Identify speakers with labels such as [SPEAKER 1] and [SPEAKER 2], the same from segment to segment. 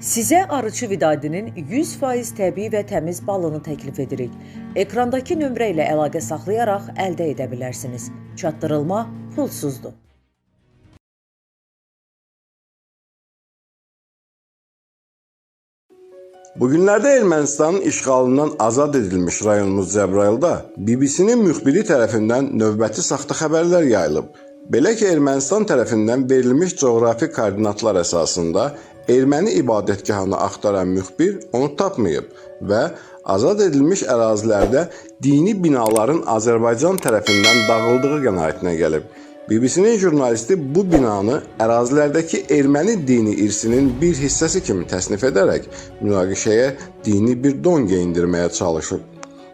[SPEAKER 1] Sizə arıçı vidadinin 100% təbii və təmiz balını təklif edirik. Ekrandakı nömrə ilə əlaqə saxlayaraq əldə edə bilərsiniz. Çatdırılma pulsuzdur.
[SPEAKER 2] Bugünlerde Ermənistanın işğalından azad edilmiş rayonumuz Cəbrayılda BBC-nin müxbiri tərəfindən növbəti saxta xəbərlər yayılıb. Belə ki, Ermənistan tərəfindən verilmiş coğrafi koordinatlar əsasında erməni ibadətgahını axtaran müxbir onu tapmayıb və azad edilmiş ərazilərdə dini binaların Azərbaycan tərəfindən dağıldığı qənaətinə gəlib. BBC-nin jurnalisti bu binanı ərazilərdəki erməni dini irsinin bir hissəsi kimi təsnif edərək münaqişəyə dini bir don geyindirməyə çalışıb.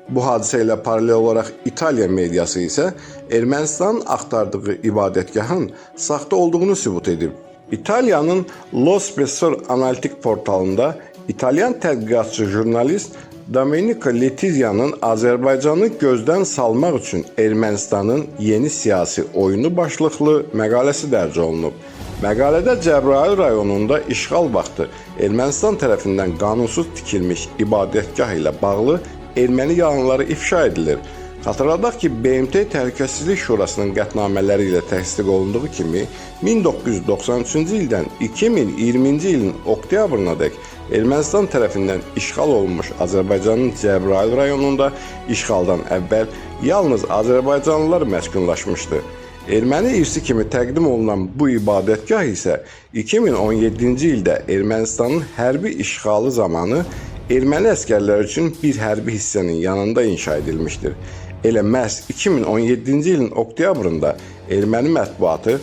[SPEAKER 2] Bu hadisə ilə paralel olaraq İtaliya mediası isə Ermənistanın axtardığı ibadətgahın saxta olduğunu sübut edib. İtaliyanın Lo Spessor analitik portalında İtalyan tədqiqatçı jurnalist Domenico Letizia'nın Azərbaycanı gözdən salmaq üçün Ermənistanın yeni siyasi oyunu başlıqlı məqaləsi dərc olunub. Məqalədə Cəbrayıl rayonunda işğal vaxtı Ermənistan tərəfindən qanunsuz tikilmiş ibadətgah ilə bağlı erməni yalanları ifşa edilir. Xatırladaq ki, BMT Təhlükəsizlik Şurasının qətnamələri ilə təsdiq olunduğu kimi 1993-cü ildən 2020-ci ilin oktyabrınadək Ermənistan tərəfindən işğal olunmuş Azərbaycanın Cəbrayıl rayonunda işğaldan əvvəl yalnız Azərbaycanlılar məskunlaşmışdı. Erməni irsi kimi təqdim olunan bu ibadətgah isə 2017-ci ildə Ermənistanın hərbi işğalı zamanı erməni əskərləri üçün bir hərbi hissənin yanında inşa edilmişdir. Elə məhz 2017-ci ilin oktyabrında erməni mətbuatı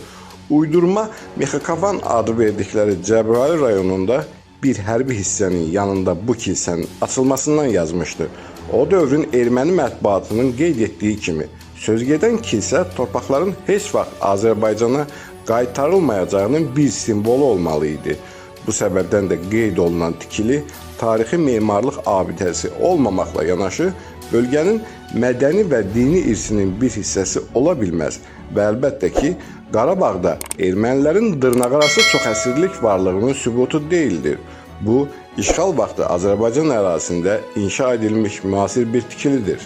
[SPEAKER 2] uydurma Mexikavan adı verdikləri Cəbrayıl rayonunda bir hərbi hissənin yanında bu kilsənin açılmasından yazmışdı. O dövrün erməni mətbuatının qeyd etdiyi kimi sözgedən kilsə torpaqların heç vaxt Azərbaycana qaytarılmayacağının bir simvolu olmalı idi. Bu səbəbdən də qeyd olunan tikili tarixi memarlıq abidəsi olmamaqla yanaşı bölgənin mədəni və dini irsinin bir hissəsi ola bilməz və əlbəttə ki, Qarabağda ermənilərin dırnaqarası çoxəsirlik varlığının sübutu deyildir. Bu, işğal vaxtı Azərbaycan ərazisində inşa edilmiş müasir bir tikilidir.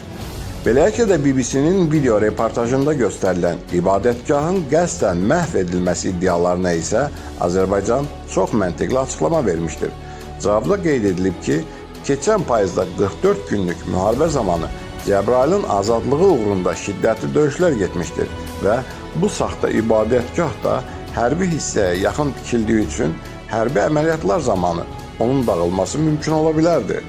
[SPEAKER 2] Beləcə də BBC-nin video reportajında göstərilən ibadətgahın qəsdən məhv edilməsi iddialarına isə Azərbaycan çox məntiqli açıqlama vermişdir. Cavabda qeyd edilib ki, keçən payızda 44 günlük müharibə zamanı Cəbrailin azadlığı uğrunda şiddətli döyüşlər getmişdir və bu saxta ibadətgah da hərbi hissəyə yaxın tikildiyi üçün hərbi əməliyyatlar zamanı onun dağılması mümkün ola bilərdi.